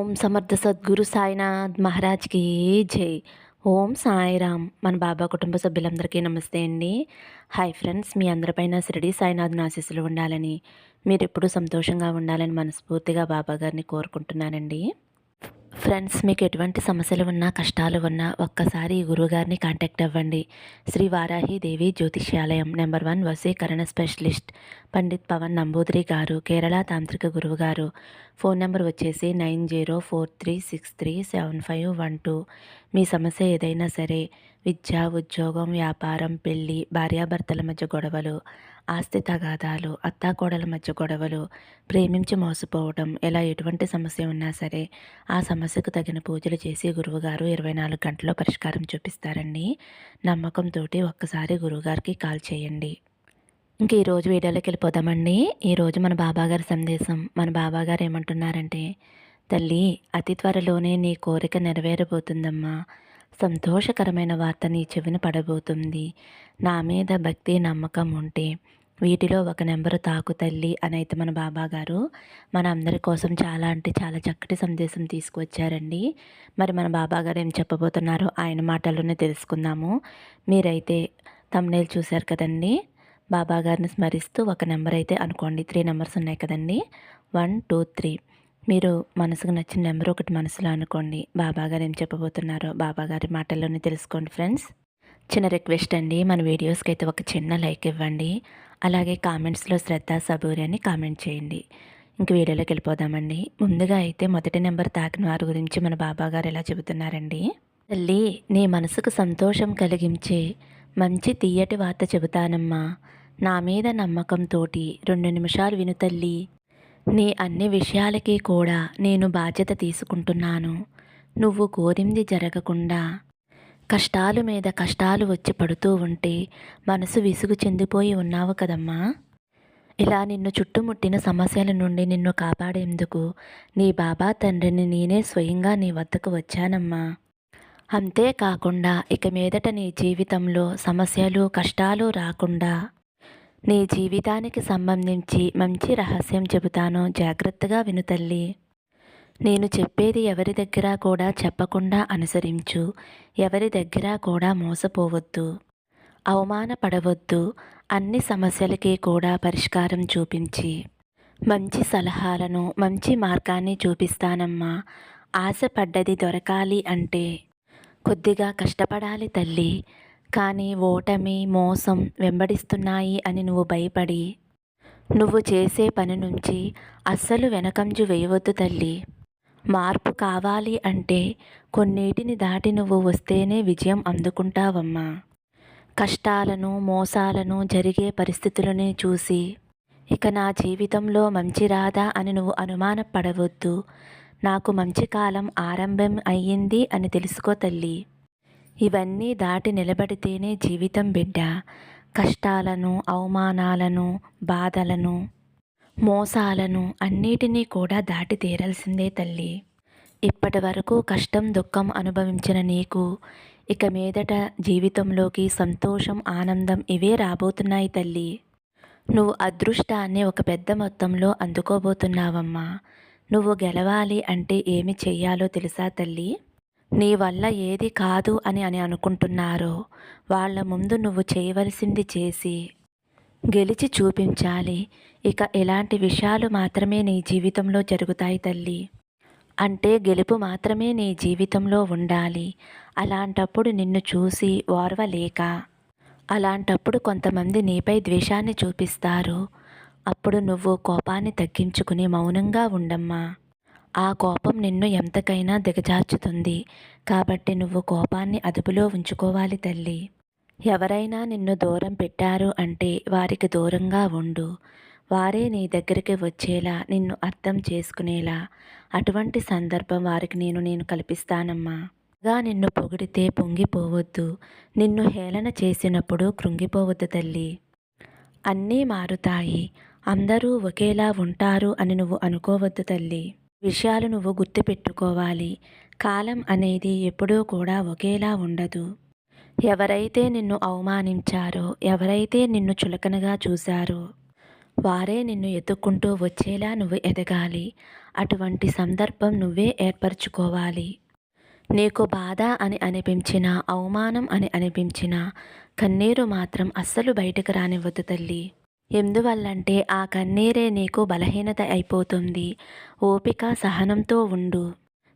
ఓం సమర్థ సద్గురు సాయినాథ్ మహారాజ్కి జై. ఓం సాయిరామ్ మన బాబా కుటుంబ సభ్యులందరికీ నమస్తే అండి. హాయ్ ఫ్రెండ్స్ మీ అందరిపైన షిరిడి సాయినాథ్ ఆశీస్సులు ఉండాలని మీరు ఎప్పుడూ సంతోషంగా ఉండాలని మనస్ఫూర్తిగా బాబా గారిని కోరుకుంటున్నానండి. ఫ్రెండ్స్ మీకు ఎటువంటి సమస్యలు ఉన్నా కష్టాలు ఉన్నా ఒక్కసారి ఈ గురువుగారిని కాంటాక్ట్ అవ్వండి. శ్రీ వారాహి దేవి జ్యోతిష్యాలయం నెంబర్ వన్ వసీకరణ స్పెషలిస్ట్ పండిత్ పవన్ నంబూద్రి గారు కేరళ తాంత్రిక గురువు గారు ఫోన్ నెంబర్ వచ్చేసి nine zero four three six three seven five one two. మీ సమస్య ఏదైనా సరే విద్య ఉద్యోగం వ్యాపారం పెళ్ళి భార్యాభర్తల మధ్య గొడవలు ఆస్తి తగాదాలు అత్తాకోడల మధ్య గొడవలు ప్రేమించి మోసపోవడం ఇలా ఎటువంటి సమస్య ఉన్నా సరే ఆ సమస్యకు తగిన పూజలు చేసి గురువుగారు ఇరవై నాలుగు గంటల్లో పరిష్కారం చూపిస్తారండి. నమ్మకంతో ఒక్కసారి గురువుగారికి కాల్ చేయండి. ఇంక ఈరోజు వీడియోలోకి వెళ్ళిపోదామండి. ఈరోజు మన బాబాగారి సందేశం. మన బాబాగారు ఏమంటున్నారంటే తల్లి అతి త్వరలోనే నీ కోరిక నెరవేరబోతుందమ్మా. సంతోషకరమైన వార్త నీ చెవిన పడబోతుంది. నా మీద భక్తి నమ్మకం ఉంటే వీటిలో ఒక నెంబరు తాకు తల్లి అని అయితే మన బాబా గారు మన అందరి కోసం చాలా అంటే చాలా చక్కటి సందేశం తీసుకువచ్చారండి. మరి మన బాబా గారు ఏం చెప్పబోతున్నారో ఆయన మాటల్లోనే తెలుసుకుందాము. మీరైతే తమ్నేల్ చూశారు కదండి. బాబా గారిని స్మరిస్తూ ఒక నెంబర్ అయితే అనుకోండి. త్రీ నెంబర్స్ ఉన్నాయి కదండి. One two three. మీరు మనసుకు నచ్చిన నెంబర్ ఒకటి మనసులో అనుకోండి. బాబాగారు ఏం చెప్పబోతున్నారో బాబాగారి మాటల్లోనే తెలుసుకోండి ఫ్రెండ్స్. చిన్న రిక్వెస్ట్ అండి మన వీడియోస్కి అయితే ఒక చిన్న లైక్ ఇవ్వండి. అలాగే కామెంట్స్లో శ్రద్ధ సబూరి అని కామెంట్ చేయండి. ఇంక వీడియోలోకి వెళ్ళిపోదామండి. ముందుగా అయితే మొదటి నెంబర్ తాకిన వారి గురించి మన బాబాగారు ఎలా చెబుతున్నారండి? తల్లి నీ మనసుకు సంతోషం కలిగించే మంచి తీయటి వార్త చెబుతానమ్మా. నా మీద నమ్మకంతో రెండు నిమిషాలు విను తల్లి. నీ అన్ని విషయాలకి కూడా నేను బాధ్యత తీసుకుంటున్నాను. నువ్వు కోరింది జరగకుండా కష్టాలు మీద కష్టాలు వచ్చి పడుతూ ఉంటే మనసు విసుగు చెందిపోయి ఉన్నావు కదమ్మా. ఇలా నిన్ను చుట్టుముట్టిన సమస్యల నుండి నిన్ను కాపాడేందుకు నీ బాబా తండ్రిని నేనే స్వయంగా నీ వద్దకు వచ్చానమ్మా. అంతేకాకుండా ఇక మీదట నీ జీవితంలో సమస్యలు కష్టాలు రాకుండా నీ జీవితానికి సంబంధించి మంచి రహస్యం చెబుతాను జాగ్రత్తగా విను తల్లి. నేను చెప్పేది ఎవరి దగ్గర కూడా చెప్పకుండా అనుసరించు. ఎవరి దగ్గర కూడా మోసపోవద్దు. అవమానపడవద్దు. అన్ని సమస్యలకి కూడా పరిష్కారం చూపించి. మంచి సలహాలను మంచి మార్గాన్ని చూపిస్తానమ్మా. ఆశపడ్డది దొరకాలి అంటే. కొద్దిగా కష్టపడాలి తల్లి. కానీ ఓటమి మోసం వెంబడిస్తున్నాయి అని నువ్వు భయపడి నువ్వు చేసే పని నుంచి అస్సలు వెనకంజు వేయవద్దు తల్లి. మార్పు కావాలి అంటే కొన్నిటిని దాటి నువ్వు వస్తేనే విజయం అందుకుంటావమ్మా. కష్టాలను మోసాలను జరిగే పరిస్థితులని చూసి ఇక నా జీవితంలో మంచి రాదా అని నువ్వు అనుమానపడవద్దు. నాకు మంచి కాలం ఆరంభం అయ్యింది అని తెలుసుకో తల్లి. ఇవన్నీ దాటి నిలబడితేనే జీవితం బిడ్డ. కష్టాలను అవమానాలను బాధలను మోసాలను అన్నిటినీ కూడా దాటి తీరాల్సిందే తల్లి. ఇప్పటి వరకు కష్టం దుఃఖం అనుభవించిన నీకు ఇక మీదట జీవితంలోకి సంతోషం ఆనందం ఇవే రాబోతున్నాయి తల్లి. నువ్వు అదృష్టాన్ని ఒక పెద్ద మొత్తంలో అందుకోబోతున్నావమ్మా. నువ్వు గెలవాలి అంటే ఏమి చెయ్యాలో తెలుసా తల్లి? నీ వల్ల ఏది కాదు అని అని అనుకుంటున్నారో వాళ్ళ ముందు నువ్వు చేయవలసింది చేసి గెలిచి చూపించాలి. ఇక ఇలాంటి విషయాలు మాత్రమే నీ జీవితంలో జరుగుతాయి తల్లి. అంటే గెలుపు మాత్రమే నీ జీవితంలో ఉండాలి. అలాంటప్పుడు నిన్ను చూసి ఓర్వలేక అలాంటప్పుడు కొంతమంది నీపై ద్వేషాన్ని చూపిస్తారు. అప్పుడు నువ్వు కోపాన్ని తగ్గించుకుని మౌనంగా ఉండమ్మా. ఆ కోపం నిన్ను ఎంతకైనా దిగజార్చుతుంది. కాబట్టి నువ్వు కోపాన్ని అదుపులో ఉంచుకోవాలి తల్లి. ఎవరైనా నిన్ను దూరం పెట్టారు అంటే వారికి దూరంగా ఉండు. వారే నీ దగ్గరికి వచ్చేలా నిన్ను అర్థం చేసుకునేలా. అటువంటి సందర్భం వారికి నేను నేను కల్పిస్తానమ్మా. గా నిన్ను పొగిడితే పొంగిపోవద్దు. నిన్ను హేళన చేసినప్పుడు కృంగిపోవద్దు తల్లి. అన్నీ మారుతాయి. అందరూ ఒకేలా ఉంటారు అని నువ్వు అనుకోవద్దు తల్లి. విషయాలు నువ్వు గుర్తుపెట్టుకోవాలి. కాలం అనేది ఎప్పుడూ కూడా ఒకేలా ఉండదు. ఎవరైతే నిన్ను అవమానించారో ఎవరైతే నిన్ను చులకనగా చూశారో వారే నిన్ను ఎత్తుక్కుంటూ వచ్చేలా నువ్వు ఎదగాలి. అటువంటి సందర్భం నువ్వే ఏర్పరచుకోవాలి. నీకు బాధ అని అనిపించిన అవమానం అని అనిపించిన కన్నీరు మాత్రం అస్సలు బయటకు రానివ్వద్దు తల్లి. ఎందువల్లంటే ఆ కన్నీరే నీకు బలహీనత అయిపోతుంది. ఓపిక సహనంతో ఉండు.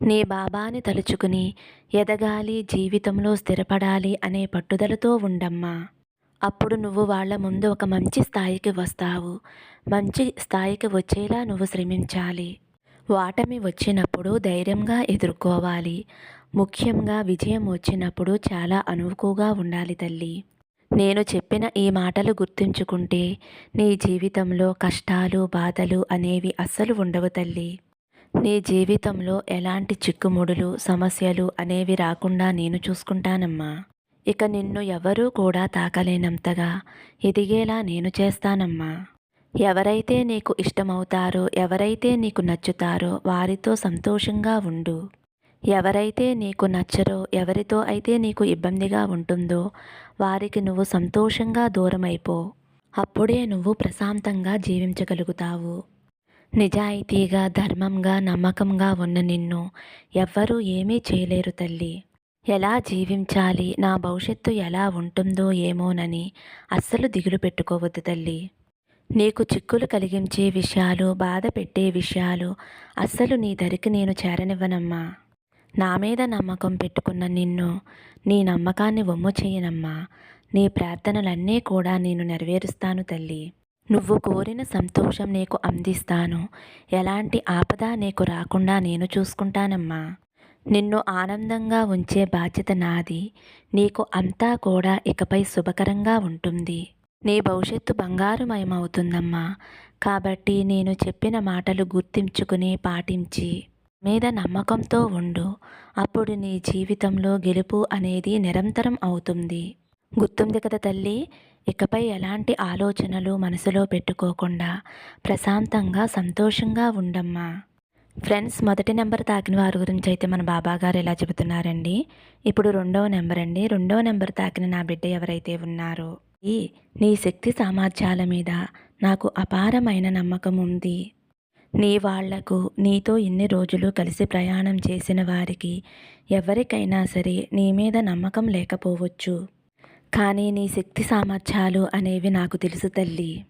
నీ బాబాని తలుచుకుని ఎదగాలి జీవితంలో స్థిరపడాలి అనే పట్టుదలతో ఉండమ్మా. అప్పుడు నువ్వు వాళ్ళ ముందు ఒక మంచి స్థాయికి వస్తావు. మంచి స్థాయికి వచ్చేలా నువ్వు శ్రమించాలి. వాటమి వచ్చినప్పుడు ధైర్యంగా ఎదుర్కోవాలి. ముఖ్యంగా విజయం వచ్చినప్పుడు చాలా అనువుకుగా ఉండాలి తల్లి. నేను చెప్పిన ఈ మాటలు గుర్తుంచుకుంటే నీ జీవితంలో కష్టాలు బాధలు అనేవి అస్సలు ఉండవు తల్లి. నీ జీవితంలో ఎలాంటి చిక్కుముడులు సమస్యలు అనేవి రాకుండా నేను చూసుకుంటానమ్మా. ఇక నిన్ను ఎవరూ కూడా తాకలేనంతగా ఎదిగేలా నేను చేస్తానమ్మా. ఎవరైతే నీకు ఇష్టమవుతారో ఎవరైతే నీకు నచ్చుతారో వారితో సంతోషంగా ఉండు. ఎవరైతే నీకు నచ్చరో ఎవరితో అయితే నీకు ఇబ్బందిగా ఉంటుందో వారికి నువ్వు సంతోషంగా దూరమైపో. అప్పుడే నువ్వు ప్రశాంతంగా జీవించగలుగుతావు. నిజాయితీగా ధర్మంగా నమ్మకంగా ఉన్న నిన్ను ఎవ్వరూ ఏమీ చేయలేరు తల్లి. ఎలా జీవించాలి నా భవిష్యత్తు ఎలా ఉంటుందో ఏమోనని అస్సలు దిగులు పెట్టుకోవద్దు తల్లి. నీకు చిక్కులు కలిగించే విషయాలు బాధ పెట్టే విషయాలు అస్సలు నీ ధరికి నేను చేరనివ్వనమ్మా. నా మీద నమ్మకం పెట్టుకున్న నిన్ను నీ నమ్మకాన్ని వమ్ము చేయనమ్మా. నీ ప్రార్థనలన్నీ కూడా నేను నెరవేరుస్తాను తల్లి. నువ్వు కోరిన సంతోషం నీకు అందిస్తాను. ఎలాంటి ఆపద నీకు రాకుండా నేను చూసుకుంటానమ్మా. నిన్ను ఆనందంగా ఉంచే బాధ్యత నాది. నీకు అంతా కూడా ఇకపై శుభకరంగా ఉంటుంది. నీ భవిష్యత్తు బంగారుమయమవుతుందమ్మా. కాబట్టి నేను చెప్పిన మాటలు గుర్తించుకుని పాటించి మీద నమ్మకంతో ఉండు. అప్పుడు నీ జీవితంలో గెలుపు అనేది నిరంతరం అవుతుంది. గుర్తుంది కదా తల్లి? ఇకపై ఎలాంటి ఆలోచనలు మనసులో పెట్టుకోకుండా ప్రశాంతంగా సంతోషంగా ఉండమ్మా. ఫ్రెండ్స్ మొదటి నెంబర్ తాకిన వారి గురించి అయితే మన బాబా గారు ఎలా చెబుతున్నారండి. ఇప్పుడు రెండవ నెంబర్ అండి. రెండవ నెంబర్ తాకిన నా బిడ్డ ఎవరైతే ఉన్నారో ఈ నీ శక్తి సామర్థ్యాల మీద నాకు అపారమైన నమ్మకం ఉంది. నీ వాళ్ళకు నీతో ఇన్ని రోజులు కలిసి ప్రయాణం చేసిన వారికి ఎవరికైనా సరే నీ మీద నమ్మకం లేకపోవచ్చు. కానీ నీ శక్తి సామర్థ్యాలు అనేవి నాకు తెలుసు తల్లి.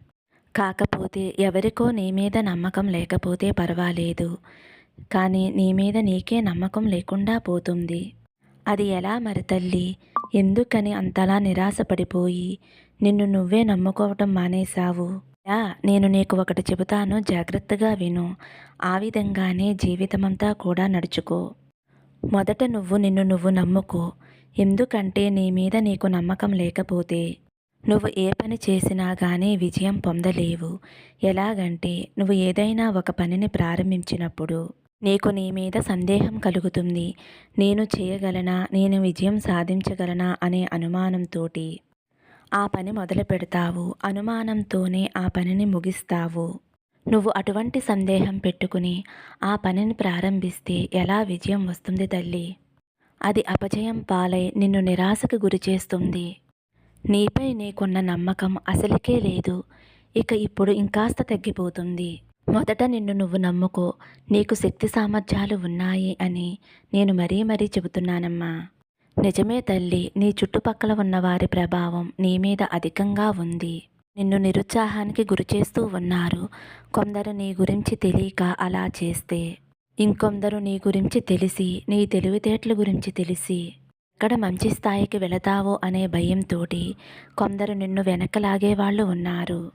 కాకపోతే ఎవరికో నీ మీద నమ్మకం లేకపోతే పర్వాలేదు. కానీ నీ మీద నీకే నమ్మకం లేకుండా పోతుంది. అది ఎలా మరి తల్లి? ఎందుకని అంతలా నిరాశపడిపోయి నిన్ను నువ్వే నమ్ముకోవటం మానేశావు? యా నేను నీకు ఒకటి చెబుతాను జాగ్రత్తగా విను. ఆ విధంగానే జీవితమంతా కూడా నడుచుకో. మొదట నువ్వు నిన్ను నువ్వు నమ్ముకో. ఎందుకంటే నీ మీద నీకు నమ్మకం లేకపోతే నువ్వు ఏ పని చేసినా కానీ విజయం పొందలేవు. ఎలాగంటే నువ్వు ఏదైనా ఒక పనిని ప్రారంభించినప్పుడు నీకు నీ మీద సందేహం కలుగుతుంది. నేను చేయగలనా నేను విజయం సాధించగలనా అనే అనుమానంతో ఆ పని మొదలు పెడతావు. అనుమానంతోనే ఆ పనిని ముగిస్తావు. నువ్వు అటువంటి సందేహం పెట్టుకుని ఆ పనిని ప్రారంభిస్తే ఎలా విజయం వస్తుంది తల్లి? అది అపజయం పాలై నిన్ను నిరాశకు గురి చేస్తుంది. నీపై నీకున్న నమ్మకం అసలుకే లేదు. ఇక ఇప్పుడు ఇంకాస్త తగ్గిపోతుంది. మొదట నిన్ను నువ్వు నమ్ముకో. నీకు శక్తి సామర్థ్యాలు ఉన్నాయి అని నేను మరీ మరీ చెబుతున్నానమ్మా. నిజమే తల్లి నీ చుట్టుపక్కల ఉన్న వారి ప్రభావం నీ మీద అధికంగా ఉంది. నిన్ను నిరుత్సాహానికి గురిచేస్తూ ఉన్నారు. కొందరు నీ గురించి తెలియక అలా చేస్తే. ఇంకొందరు నీ గురించి తెలిసి నీ తెలివితేటల గురించి తెలిసి. ఎక్కడ మంచి స్థాయికి వెళతావో అనే భయంతో కొందరు నిన్ను వెనకలాగే వాళ్ళు ఉన్నారు.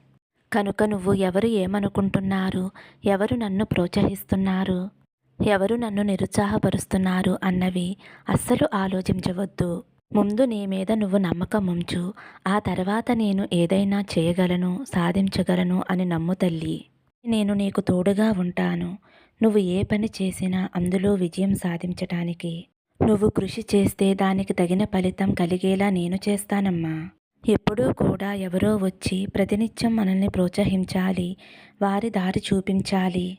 కనుక నువ్వు ఎవరు ఏమనుకుంటున్నారు? ఎవరు నన్ను ప్రోత్సహిస్తున్నారు? ఎవరు నన్ను నిరుత్సాహపరుస్తున్నారు అన్నవి అస్సలు ఆలోచించవద్దు. ముందు నీ మీద నువ్వు నమ్మకం ఉంచు. ఆ తర్వాత నేను ఏదైనా చేయగలను సాధించగలను అని నమ్ము తల్లి. నేను నీకు తోడుగా ఉంటాను. నువ్వు ఏ పని చేసినా అందులో విజయం సాధించటానికి. నువ్వు కృషి చేస్తే దానికి తగిన ఫలితం కలిగేలా నేను చేస్తానమ్మా. ఎప్పుడూ కూడా ఎవరో వచ్చి ప్రతినిత్యం మనల్ని ప్రోత్సహించాలి వారి దారి చూపించాలి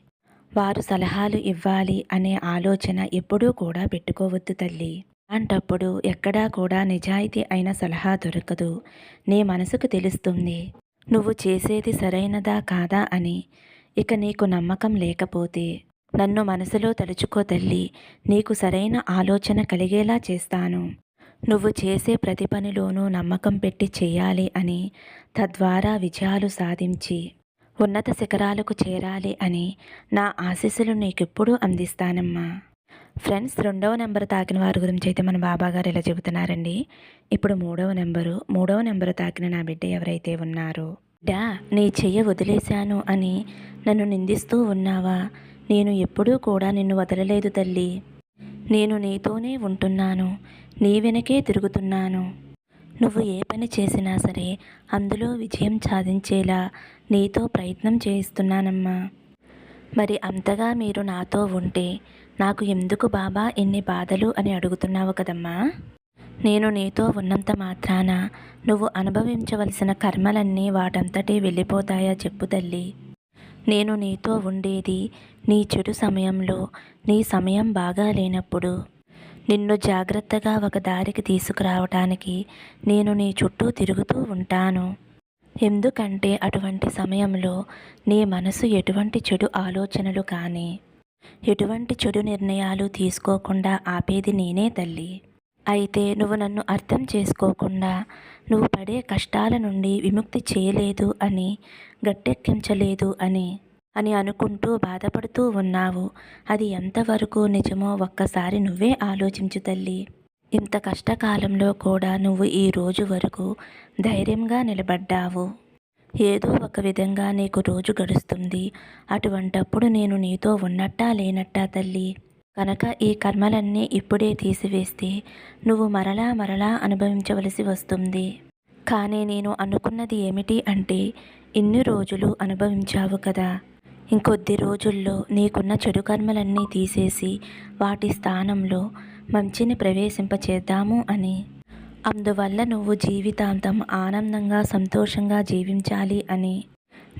వారు సలహాలు ఇవ్వాలి అనే ఆలోచన ఎప్పుడూ కూడా పెట్టుకోవద్దు తల్లి. అంటప్పుడు ఎక్కడా కూడా నిజాయితీ అయిన సలహా దొరకదు. నీ మనసుకు తెలుస్తుంది నువ్వు చేసేది సరైనదా కాదా అని. ఇక నీకు నమ్మకం లేకపోతే నన్ను మనసులో తలుచుకో తల్లి నీకు సరైన ఆలోచన కలిగేలా చేస్తాను. నువ్వు చేసే ప్రతి పనిలోనూ నమ్మకం పెట్టి చేయాలి అని తద్వారా విజయాలు సాధించి ఉన్నత శిఖరాలకు చేరాలి అని నా ఆశీస్సులు నీకెప్పుడు అందిస్తానమ్మా. ఫ్రెండ్స్ రెండవ నెంబర్ తాకిన వారి గురించి అయితే మన బాబా గారు ఇలా చెబుతున్నారండి. ఇప్పుడు మూడవ నెంబరు మూడవ నెంబరు తాకిన నా బిడ్డ ఎవరైతే ఉన్నారో డా నీ చెయ్య వదిలేశాను అని నన్ను నిందిస్తూ ఉన్నావా? నేను ఎప్పుడూ కూడా నిన్ను వదలలేదు తల్లి. నేను నీతోనే ఉంటున్నాను. నీ వెనకే తిరుగుతున్నాను. నువ్వు ఏ పని చేసినా సరే అందులో విజయం సాధించేలా నీతో ప్రయత్నం చేయిస్తున్నానమ్మా. మరి అంతగా మీరు నాతో ఉంటే నాకు ఎందుకు బాబా ఎన్ని బాధలు అని అడుగుతున్నావు కదమ్మా? నేను నీతో ఉన్నంత మాత్రాన నువ్వు అనుభవించవలసిన కర్మలన్నీ వాటంతటే వెళ్ళిపోతాయా చెప్పు తల్లి. నేను నీతో ఉండేది నీ చెడు సమయంలో నీ సమయం బాగా లేనప్పుడు నిన్ను జాగ్రత్తగా ఒక దారికి తీసుకురావటానికి నేను నీ చుట్టూ తిరుగుతూ ఉంటాను. ఎందుకంటే అటువంటి సమయంలో నీ మనసు ఎటువంటి చెడు ఆలోచనలు కానీ ఎటువంటి చెడు నిర్ణయాలు తీసుకోకుండా ఆపేది నేనే తల్లి. అయితే నువ్వు నన్ను అర్థం చేసుకోకుండా నువ్వు పడే కష్టాల నుండి విముక్తి చేయలేదు అని గట్టెక్కించలేదు అని అని అనుకుంటూ బాధపడుతూ ఉన్నావు. అది ఎంతవరకు నిజమో ఒక్కసారి నువ్వే ఆలోచించు తల్లి. ఇంత కష్టకాలంలో కూడా నువ్వు ఈ రోజు వరకు ధైర్యంగా నిలబడ్డావు. ఏదో ఒక విధంగా నీకు రోజు గడుస్తుంది. అటువంటప్పుడు నేను నీతో ఉన్నట్టా లేనట్టా తల్లి. కనుక ఈ కర్మలన్నీ ఇప్పుడే తీసివేస్తే నువ్వు మరలా మరలా అనుభవించవలసి వస్తుంది. కానీ నేను అనుకున్నది ఏమిటి అంటే ఇన్ని రోజులు అనుభవించావు కదా. ఇంకొద్ది రోజుల్లో నీకున్న చెడు కర్మలన్నీ తీసేసి వాటి స్థానంలో మంచిని ప్రవేశింపచేద్దాము అని. అందువల్ల నువ్వు జీవితాంతం ఆనందంగా సంతోషంగా జీవించాలి అని.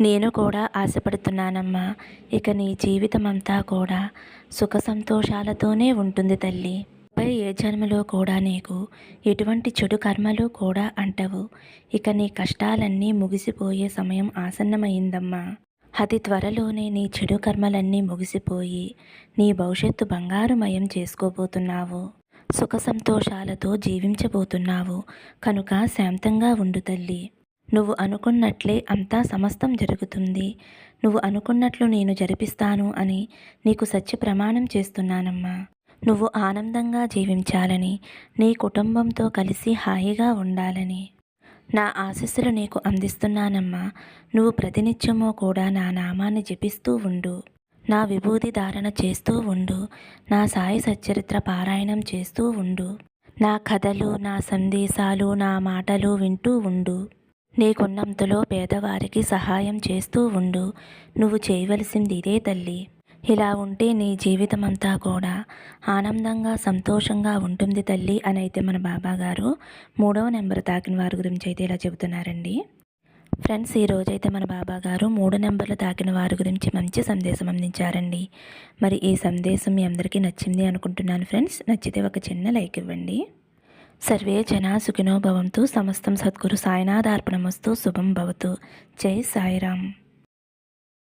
నేను కూడా ఆశపడుతున్నానమ్మా. ఇక నీ జీవితం అంతా కూడా సుఖ సంతోషాలతోనే ఉంటుంది తల్లి. పై ఏ జన్మలో కూడా నీకు ఎటువంటి చెడు కర్మలు కూడా అంటవు. ఇక నీ కష్టాలన్నీ ముగిసిపోయే సమయం ఆసన్నమైందమ్మా. అతి త్వరలోనే నీ చెడు కర్మలన్నీ ముగిసిపోయి నీ భవిష్యత్తు బంగారుమయం చేసుకోబోతున్నావు. సుఖ సంతోషాలతో జీవించబోతున్నావు. కనుక శాంతంగా ఉండు తల్లి. నువ్వు అనుకున్నట్లే అంతా సమస్తం జరుగుతుంది. నువ్వు అనుకున్నట్లు నేను జరిపిస్తాను అని నీకు సత్య ప్రమాణం చేస్తున్నానమ్మా. నువ్వు ఆనందంగా జీవించాలని నీ కుటుంబంతో కలిసి హాయిగా ఉండాలని. నా ఆశీస్సులు నీకు అందిస్తున్నానమ్మా. నువ్వు ప్రతినిత్యమో కూడా నా నామాన్ని జపిస్తూ ఉండు. నా విభూతి ధారణ చేస్తూ ఉండు. నా సాయి సచ్చరిత్ర పారాయణం చేస్తూ ఉండు. నా కథలు నా సందేశాలు నా మాటలు వింటూ ఉండు. నీకున్నంతలో పేదవారికి సహాయం చేస్తూ ఉండు. నువ్వు చేయవలసింది ఇదే తల్లి. ఇలా ఉంటే నీ జీవితం అంతా కూడా ఆనందంగా సంతోషంగా ఉంటుంది తల్లి అని అయితే మన బాబా గారు మూడవ నెంబర్ తాకిన వారి గురించి అయితే ఇలా చెబుతున్నారండి. ఫ్రెండ్స్ ఈ రోజైతే మన బాబా గారు మూడు నెంబర్లు తాకిన వారి గురించి మంచి సందేశం అందించారండి. మరి ఈ సందేశం మీ అందరికీ నచ్చింది అనుకుంటున్నాను ఫ్రెండ్స్. నచ్చితే ఒక చిన్న లైక్ ఇవ్వండి. సర్వే జనా సుఖినోభవంతో సమస్తం సద్గురు సాయినాథార్పణమస్తు శుభం భవతు. జై సాయిరామ్.